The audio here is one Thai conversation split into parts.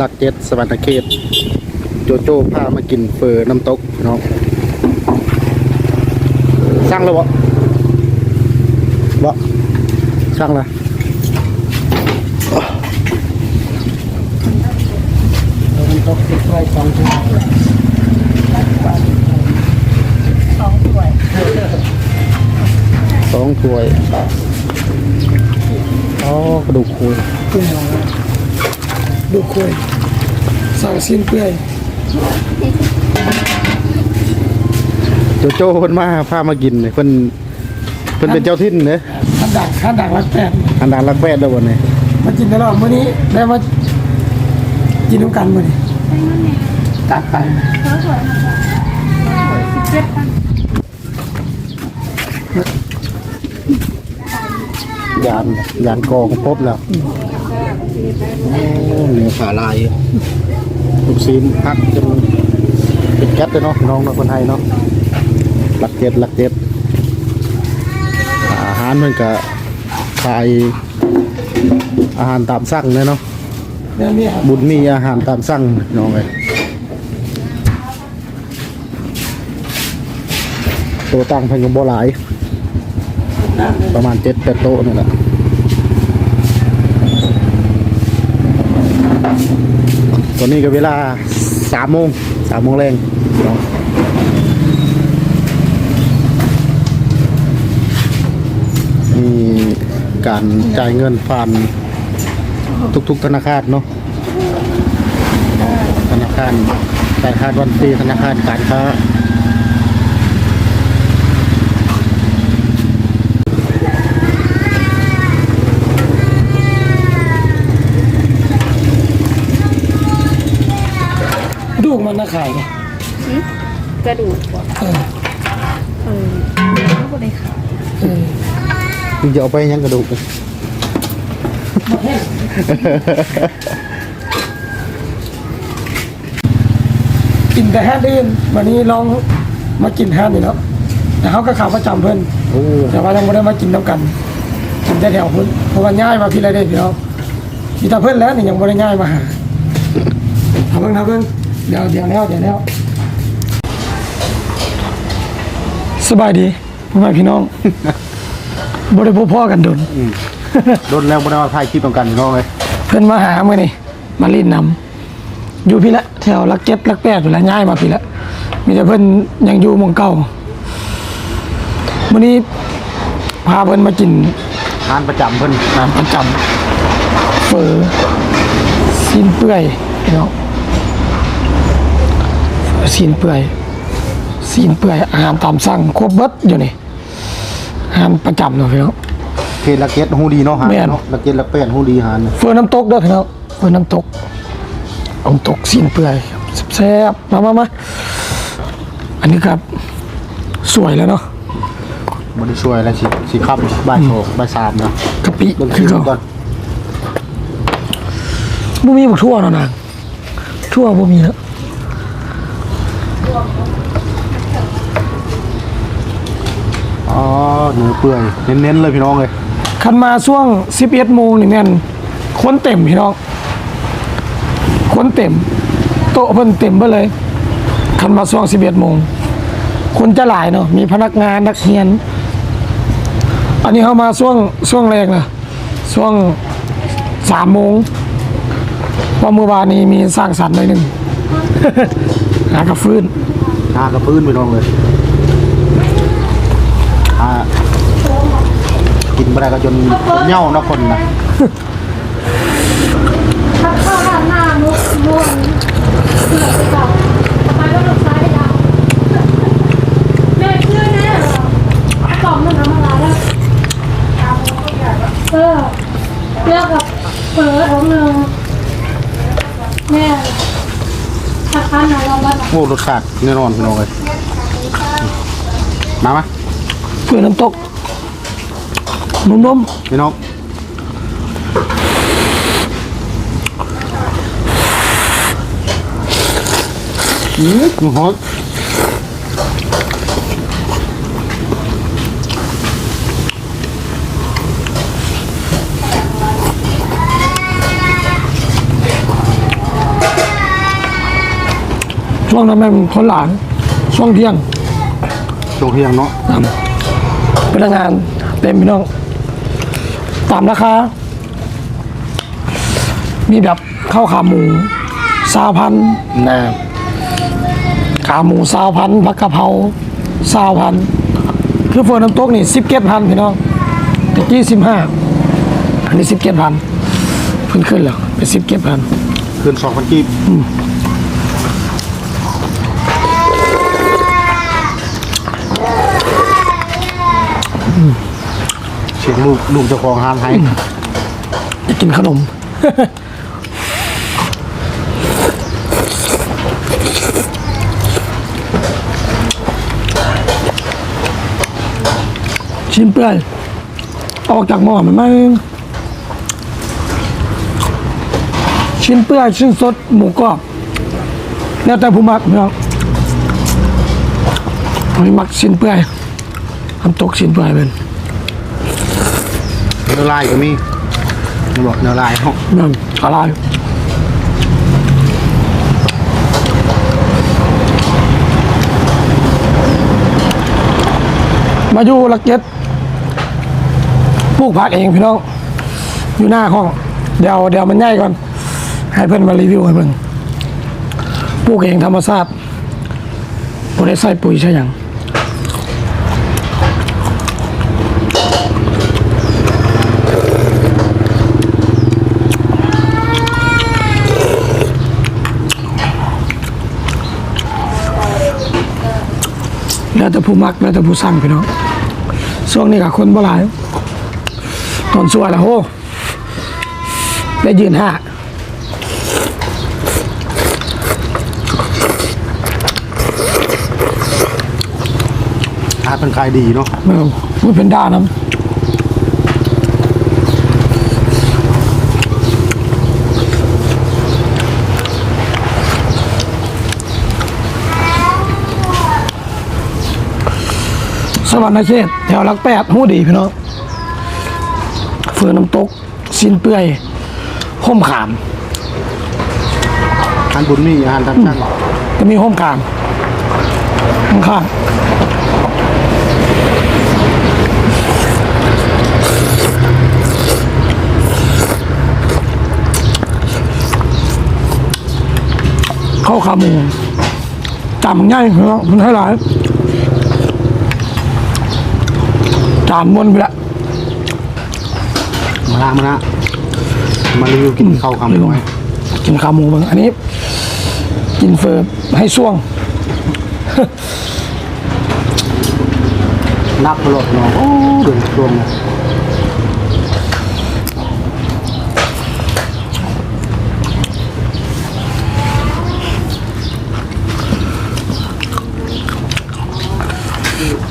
ลักเจ็ดสวรรณเขต โจโจ้พามากินเฟอน้ำตกเนาะสั่งแล้วบ่บ่สั่งละมันตกติดไว้สองชั่วโมงสองถ้วยสองถ้วยอ๋อกระดูกคุยขึ้นมาแล้ว ดูคุยสาวสิ้นเปื่อยโจโจ้เพิ่นมาพามากินเนี่ยเพิ่นเพิ่นเป็นเจ้าถิ่นเด้ขันดักขันดักรักแปดอันดานรักแปดแล้ววันนี้มากินตลอดมื้อนี้ได้มากินน้ำกันมื้อนี้ตักไปสิบเจ็ดพัน ยานยานกองพบแล้วเหนือขาลายลูกซีนพักจนเป็นแก๊สเลยเนาะน้องนาะคนไทยเนาะหลักเจ็ดหลักเจ็ดอาหารมันก็ขายอาหารตามสั่งเลยเนาะบุญมีอาหารตามสั่งน้องเลยโตวตั้งพันกับบ่หลาย ประมาณเจ็ดแปดโต๊ะนี่แหละตอนนี้ก็เวลาสามโมงสามโมงแรงเนาะมีการจ่ายเงินผ่านทุกๆธนาคารเนาะธนาคารธนาคารวันตีธนาคารการค้า ลูกมันน่าขายเนี่ย กระดูกบ่เออเออเนื้อบ่ได้ขายเออมึงจะเอาไปยังกระดูกเลยกินแต่ห้าดื่นวันนี้ลองมากินห้านี่เนาะแต่เขาก็ข่าวประจำเพิ่นโอ้แต่ว่ายังไม่ได้มากินน้ำกัน กินแต่แถวเพิ่นเพราะว่าง่ายมาพี่ไรเด็ดพี่น้องมีแต่เพิ่นแล้วนี่ยังไม่ได้ง่ายมาหาเอาเพิ่งเอาเพิ่งเดี๋ยวเดี๋ยวแล้วเดี๋ยวแล้ว สบายดีพ่อแม่พี่น้องบริโภคพ่อกันโดนโดนแล้วบ่ได้มาถ่ายคลิปตรงกันน้องเลยเพิ่นมาหาเมื่อนี่มาลินนำอยู่พี่ละแถวลักเก็ตลักแปดอยู่ละง่ายมาพี่ละมีแต่เพิ่นยังอยู่หมองเก่ามื่อนี้พาเพิ่นมากินงานประจำเพิ่นอาหารประจำเฟอซีนเปื่อยพี่น้องเฟอซีนเปื่อย ซีนเปื่อยอาหารตามสั่งครบเบิดอยู่นี่อาหารประจำเนาะพี่น้องเขตละเก็ดฮู้ดีเนาะหาแม่นเนาะละเก็ดละแป้นฮู้ดีหาเนี่อน้ำตกเด้อพี่น้องเฟื่อน้ำตกน้ำตกซีนเปื่อยแซ่บมามามาอันนี้ครับสวยแล้วเนาะบ่ได้ช่วยแล้วสิสิขับบ่ายโมงบ่ายสามเนาะกะปิเบิ่งคคืลิอก่อนบ่มีบักทั่วเนาะนางทั่วบ่มีแล้ว อ๋อ เนื้อเปื่อยเน้นๆเลยพี่น้องเลยคันมาช่วง11โมงนี่แม่นคนเต็มพี่น้องคนเต็ม โต๊ะเพิ่นเต็มไปเลย คันมาช่วง11โมงคนจะหลายเนาะมีพนักงานนักเรียน อันนี้เข้ามาช่วงช่วงแรกนะช่วง3โมงเพราะเมื่อวานนี้มีสร้างสรรค์หน่อยหนึงหากระฟื้นหากระพื้นพี่น้องเลยอ่า กินบ่ได้ก็จนเหย่าเนาะคนนะถ้าเข้าด้านหน้ามุกม่วงเสือไปก่อนทำไมต้องลงซ้ยาวแม่เชื่อแน่หรอกล่องมันทำอะไรแล้วเออเลือกกับเปิดของหนึ่งแม่ถ้าคันไหนเราบ้านโอ้รสชาติแน่นอนพี่น้องเลยมามเพื่อน้ำตก นุ่มพี่น้องอืมหอมช่วงนั้นแม่นคนหลานช่วงเที่ยงโรงเรียนเนาะพนักงานเต็มพี่น้อง ตามราคา มีแบบข้าวขาหมูซาวพันนะขาหมูซาวพันผักกะเพราซาวพัน คือเฟอร์น้ำตกนี่สิบเกตพันพี่น้องตะกี้สิบห้าอันนี้สิบเกตพันขึ้นขึ้นแล้วเป็นสิบเกตพันคืนสองพันกีบ สียงลูกลูกเจ้าของห้านให้จะกินขนม ชิ้นเปื่อยออกจากหม้อมันไหมชิ้นเปื่อยชิ้นสดหมูกรอบแล้วแต่ผู้มักเนาะไม่มักชิ้นเปื่อยทำตกชิ้นเปื่อยเป็น นื้อลายก็มีมันบอกเนื้อลายเขานั่นอะไรมาอยู่ลักเก็ตปลูกผักเองพี่น้อง อยู่หน้าห้อง เดี๋ยวเดี๋ยวมันง่ายก่อน ให้เพื่อนมารีวิวให้เพื่อนปลูกเองธรรมชาติบ่ได้ใส่ปุ๋ยใช่ยัง แล้วแต่ ผู้มักแล้วแต่ผู้สั่งพี่น้องช่วงนี้กับคนบ่หลายตอนสวยแล้วโหได้ยืนห้าทานเป็นขายดีเนาะเออมันเป็นด้าน้ สวรรค์เขตแถวหลักแปดหูดีพี่น้องเฟือน้ำตกสินเปื่อยห้มขามทานบุญมีอาหารตามสั่งจะมีห้มขามข้างๆเข้าขาหมูจานมันง่ายพี่น้องมันให้หลาย จานม้วนไปละมาละมาละมารีวิวกินข้าวคำน้อยกินขาหมูบ้างอันนี้ กินเฟอร์ให้ช่วงนับตลอดเนาะโอ้เดือดรวมเลยชิ้นปลาเนี่ยชิ้นนะ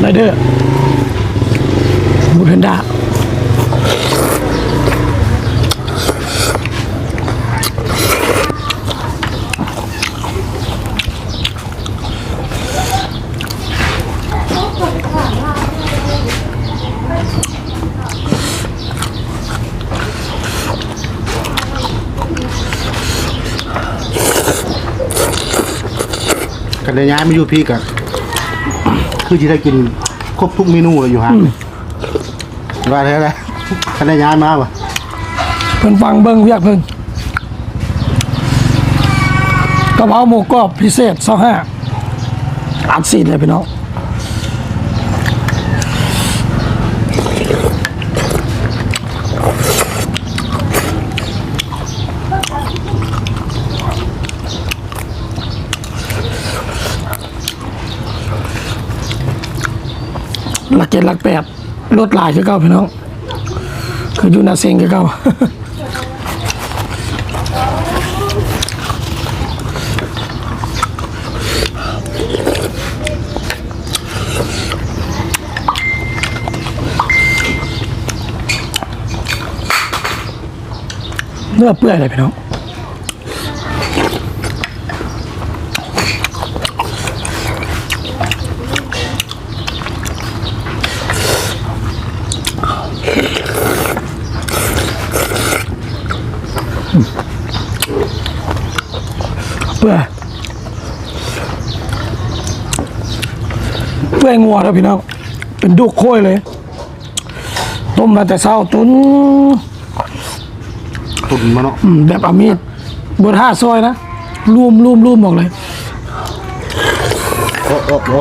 ไรเดอร์บูเพนด้า กัน ได้ย้ายมาอยู่พี่กันคือที่ได้กินครบทุกเมนูเลยอยู่ฮะว่าแล้วแหละกันได้ย้ายมาปะเพิ่นฟังเบิ้งเวียกเพิ่นกะเพราหมูกรอบพิเศษสองห้าอัดสีดเลยพี่น้อง หลักเจ็ดหลักแปดลดลายคือเก้าพี่น้องคือยู่นาเซงคือเก้าเนื้อเปื่อยเลยพี่น้อง ปื่อยเปื่อยงัวแล้วพี่น้อง เป็นดุกโค้ยเลย ต้มมาแต่เช้าตุนตุนมาเนาะอืมแบบอามีดบนห้าซอยนะรูมรูมรูมบอกเลยโอ้โอ้โอ้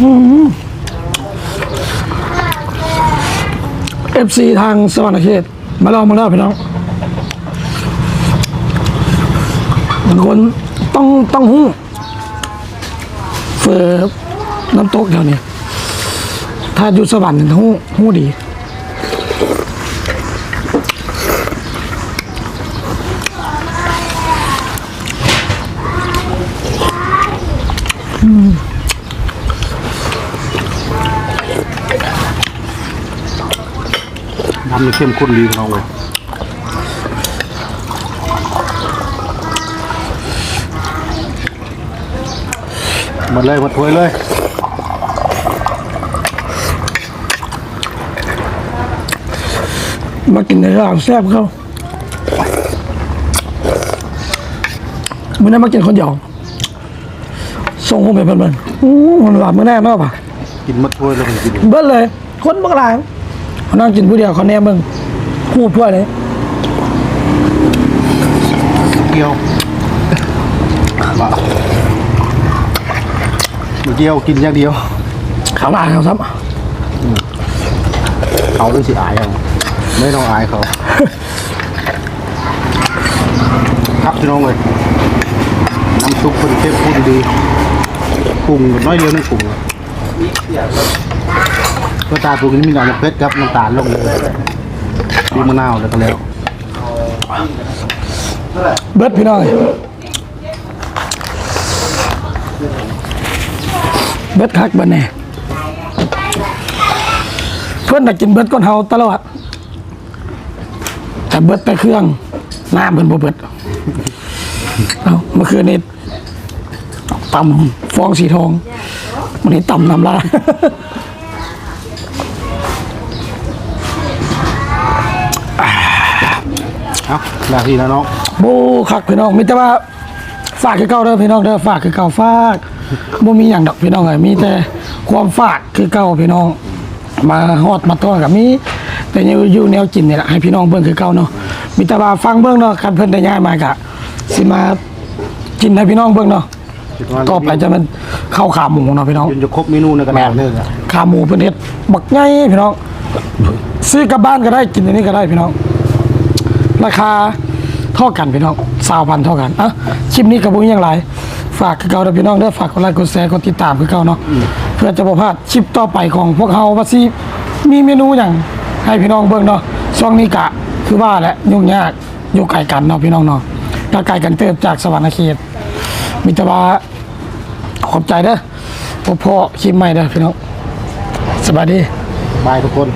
เอฟซีทางสวรรค์เขตมาลองมาแล้วพี่น้องบางคนต้องต้องหู้เฟอร์น้ำตกแถวนี้ถ้าอยู่สวรรค์หู้หู้ดีน้ำนี่เข้มข้นดีของเราเลยหมดเลยหมดถ้วยเลยมากินในร้านแซ่บเขามื่อนั้นมากินคนเดียวส่งผมไปเพื่อนๆอู้มันหลับมื่อแน่เนาะป่ะกินหมดถ้วยแล้วผมกินเบิ้ลเลย คนบักหลายเขา นั่งกินผู้เดียวเขาแนมมึงคู่ถ้วยเลยเกี๊ยวบะเกี๊ยวกินอย่างเดียวขาลายเขาซ้เขาต้องสิอายเอาไม่ต้องอายเขา ครับพี่น้องเลยน้ำซุปคนเข้มข้นดีปรุงน้อยเดียวนึงปรุง ก็ตาปรุงนี้มีน้ำเพชรครับน้ำตาลลงเลยดีมะนาวแล้วก็แล้วเบิดพี่น้อยเบิดคักบิดแน่เพื่อนอยากกินเบิดก้นเฮาตลอดแต่เบิดแต่เครื่องน้ำเพิ่นบ่เบิดเอาเมื่อคืนนี้ต่ำฟองสีทองวันนี้ต่ำน้ำลาย เอาลาทีแล้วน้องโบคักพี่น้องมีแต่ว่าฝากคือเก่าเด้อพี่น้องเด้อฝากคือเก่าฝากบ่มีหยังดอกพี่น้องเอ้ยมีแต่ความฝากคือเก่าพี่น้อง มาฮอดมาต้อนกับมีแต่อยู่อยู่แนวกินนี่แหละให้พี่น้องเบิ่งคือเก่าเนาะมีแต่ว่าฟังเบิ่งเนาะคันเพิ่นได้ย้ายมากะสิมากินให้พี่น้องเบิ่งเนาะต่อไปจะมันข้าวขาหมูเนาะพี่น้องจนจะครบเมนูในกระดาษเลยอะขาหมูเป็นเห็ดบักไงพี่น้องซื้อกลับบ้านก็ได้กินอันนี้ก็ได้พี่น้อง ราคาเท่ากันพี่น้องสาวพันเท่ากันอะคลิปนี้กับบุ้งยังไรฝากคือเก่าเด้อพี่น้องเด้อฝากกดไลค์กดแชร์กดติดตามคือเก่าเนาะเพื่อจะบ่พลาดคลิปต่อไปของพวกเฮาว่าสิมีเมนูอย่างให้พี่น้องเบิ่งเนาะช่วงนี้กะคือว่าแหละยุ่งยากอยู่ไกลกันเนาะพี่น้องเนาะก็ไกลกันเติบจากสวรรค์เขตมีแต่ว่าขอบใจเด้อพบพ่อคลิปใหม่เด้อพี่น้องสวัสดีบายทุกคน